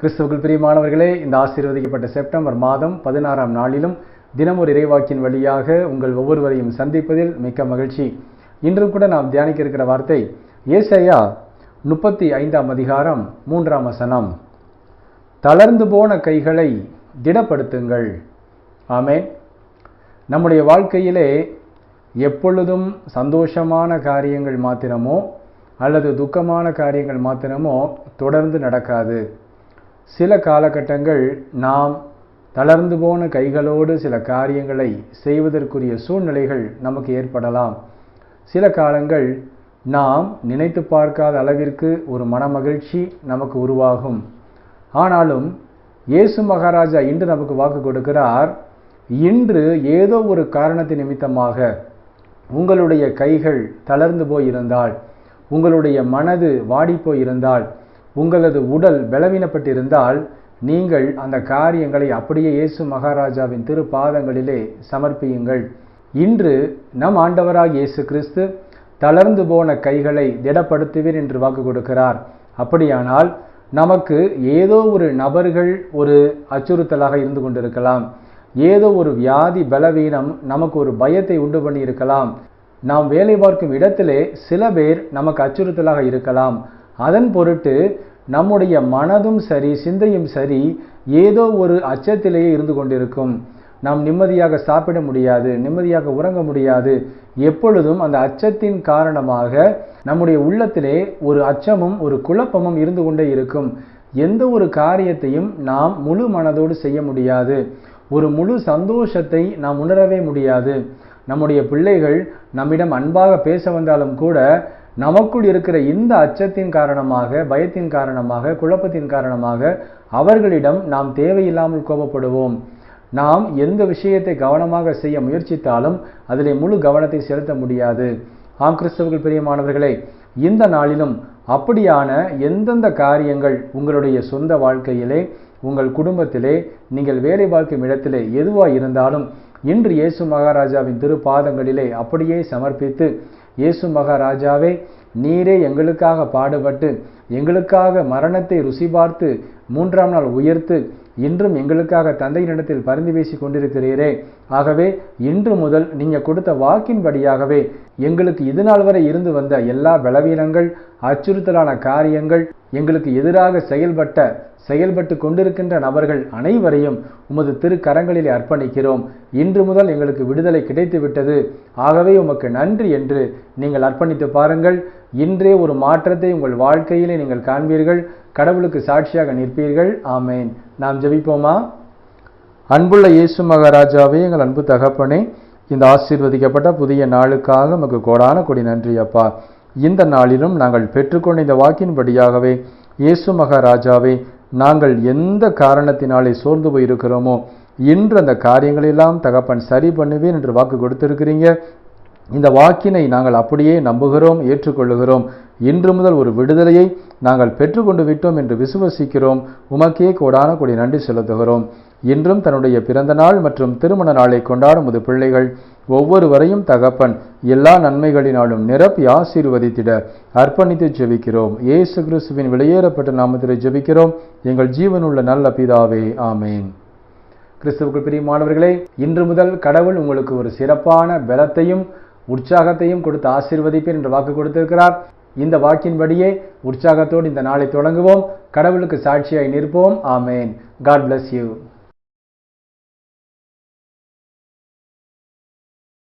கிறிஸ்துவுக்குள் பிரியமானவர்களே இந்த ஆசீர்வதிக்கப்பட்ட செப்டம்பர் மாதம் பதினாறாம் நாளிலும் தினம் ஒரு இறைவாக்கின் வழியாக உங்கள் ஒவ்வொருவரையும் சந்திப்பதில் மிக்க மகிழ்ச்சி. இன்றும் கூட நாம் தியானிக்க இருக்கிற வார்த்தை ஏசையா முப்பத்தி ஐந்தாம் அதிகாரம் மூன்றாம் வசனம். தளர்ந்து போன கைகளை திடப்படுத்துங்கள். ஆமே நம்முடைய வாழ்க்கையிலே எப்பொழுதும் சந்தோஷமான காரியங்கள் மாத்திரமோ அல்லது துக்கமான காரியங்கள் மாத்திரமோ தொடர்ந்து நடக்காது. சில காலகட்டங்கள் நாம் தளர்ந்து போன கைகளோடு சில காரியங்களை செய்வதற்குரிய சூழ்நிலைகள் நமக்கு ஏற்படலாம். சில காலங்கள் நாம் நினைத்து பார்க்காத அளவிற்கு ஒரு மனமகிழ்ச்சி நமக்கு உருவாகும். ஆனாலும் இயேசு மகாராஜா இன்று நமக்கு வாக்கு கொடுக்கிறார் இன்று ஏதோ ஒரு காரணத்தின் நிமித்தமாக உங்களுடைய கைகள் தளர்ந்து போயிருந்தால் உங்களுடைய மனது வாடிப்போய் இருந்தால் உங்களது உடல் பலவீனப்பட்டிருந்தால் நீங்கள் அந்த காரியங்களை அப்படியே இயேசு மகாராஜாவின் திரு பாதங்களிலே சமர்ப்பியுங்கள். இன்று நம் ஆண்டவராக இயேசு கிறிஸ்து தளர்ந்து போன கைகளை திடப்படுத்துவீர் என்று வாக்கு கொடுக்கிறார். அப்படியானால் நமக்கு ஏதோ ஒரு நபர்கள் ஒரு அச்சுறுத்தலாக இருந்து கொண்டிருக்கலாம். ஏதோ ஒரு வியாதி பலவீனம் நமக்கு ஒரு பயத்தை உண்டு பண்ணி இருக்கலாம் நாம் வேலை பார்க்கும் இடத்திலே சில பேர் நமக்கு அச்சுறுத்தலாக இருக்கலாம். அதன் பொருட்டு நம்முடைய மனதும் சரி சிந்தையும் சரி ஏதோ ஒரு அச்சத்திலேயே இருந்து கொண்டிருக்கும். நாம் நிம்மதியாக சாப்பிட முடியாது நிம்மதியாக உறங்க முடியாது. எப்பொழுதும் அந்த அச்சத்தின் காரணமாக நம்முடைய உள்ளத்திலே ஒரு அச்சமும் ஒரு குழப்பமும் இருந்து கொண்டே இருக்கும். எந்த ஒரு காரியத்தையும் நாம் முழு மனதோடு செய்ய முடியாது. ஒரு முழு சந்தோஷத்தை நாம் உணரவே முடியாது. நம்முடைய பிள்ளைகள் நம்மிடம் அன்பாக பேச வந்தாலும் கூட நமக்குள் இருக்கிற இந்த அச்சத்தின் காரணமாக பயத்தின் காரணமாக குழப்பத்தின் காரணமாக அவர்களிடம் நாம் தேவையில்லாமல் கோபப்படுவோம். நாம் எந்த விஷயத்தை கவனமாக செய்ய முயற்சித்தாலும் அதிலே முழு கவனத்தை செலுத்த முடியாது. ஆம் கிறிஸ்தவர்கள் பிரியமானவர்களே இந்த நாளிலும் அப்படியான எந்தெந்த காரியங்கள் உங்களுடைய சொந்த வாழ்க்கையிலே உங்கள் குடும்பத்திலே நீங்கள் வேலை பார்க்கும் இடத்திலே எதுவாக இருந்தாலும் இன்று இயேசு மகாராஜாவின் திருப்பாதங்களிலே அப்படியே சமர்ப்பித்து இயேசு மகாராஜாவே நீரே எங்களுக்காக பாடுபட்டு எங்களுக்காக மரணத்தை ருசி பார்த்து மூன்றாம் நாள் உயர்த்து இன்றும் எங்களுக்காக தந்தையினிடத்தில் பரிந்து பேசி கொண்டிருக்கிறீரே. ஆகவே இன்று முதல் நீங்கள் கொடுத்த வாக்கின்படியாகவே எங்களுக்கு இது நாள் வரை இருந்து வந்த எல்லா பலவீனங்கள் அச்சுறுத்தலான காரியங்கள் எங்களுக்கு எதிராக செயல்பட்ட செயல்பட்டு கொண்டிருக்கின்ற நபர்கள் அனைவரையும் உமது திருக்கரங்களிலே அர்ப்பணிக்கிறோம். இன்று முதல் எங்களுக்கு விடுதலை கிடைத்துவிட்டது. ஆகவே உமக்கு நன்றி என்று நீங்கள் அர்ப்பணித்து பாருங்கள். இன்றே ஒரு மாற்றத்தை உங்கள் வாழ்க்கையிலே நீங்கள் காண்பீர்கள். கடவுளுக்கு சாட்சியாக நிற்பீர்கள். ஆமேன். நாம் ஜெபிப்போமா? அன்புள்ள இயேசு மகாராஜாவே எங்கள் அன்பு தகப்பனே இந்த ஆசீர்வதிக்கப்பட்ட புதிய நாளுக்காக நமக்கு கோடான கொடி நன்றி அப்பா. இந்த நாளிலும் நாங்கள் பெற்றுக்கொண்ட இந்த வாக்கின்படியாகவே இயேசு மகாராஜாவே நாங்கள் எந்த காரணத்தினாலே சோர்ந்து போயிருக்கிறோமோ இன்று அந்த காரியங்களெல்லாம் தகப்பன் சரி பண்ணுவேன் என்று வாக்கு கொடுத்திருக்கிறீங்க. இந்த வாக்கினை நாங்கள் அப்படியே நம்புகிறோம் ஏற்றுக்கொள்ளுகிறோம். இன்று முதல் ஒரு விடுதலையை நாங்கள் பெற்றுக்கொண்டு விட்டோம் என்று விசுவசிக்கிறோம். உமக்கே கோடான கொடி நன்றி செலுத்துகிறோம். இன்றும் தன்னுடைய பிறந்த நாள் மற்றும் திருமண நாளை கொண்டாடும் முது பிள்ளைகள் ஒவ்வொருவரையும் தகப்பன் எல்லா நன்மைகளினாலும் நிரப்பி ஆசீர்வதித்திட அர்ப்பணித்து ஜெபிக்கிறோம். இயேசு கிறிஸ்துவின் வெளியேறப்பட்ட நாமத்தில் ஜெபிக்கிறோம். எங்கள் ஜீவனுள்ள நல்ல பிதாவே ஆமேன். கிறிஸ்துவுக்கு பிரியமானவர்களே இன்று முதல் கடவுள் உங்களுக்கு ஒரு சிறப்பான பலத்தையும் உற்சாகத்தையும் கொடுத்து ஆசீர்வதிப்பேன் என்று வாக்கு கொடுத்திருக்கிறார். இந்த வாக்கின்படியே உற்சாகத்தோடு இந்த நாளை தொடங்குவோம். கடவுளுக்கு சாட்சியாய் நிற்போம். ஆமேன். God bless you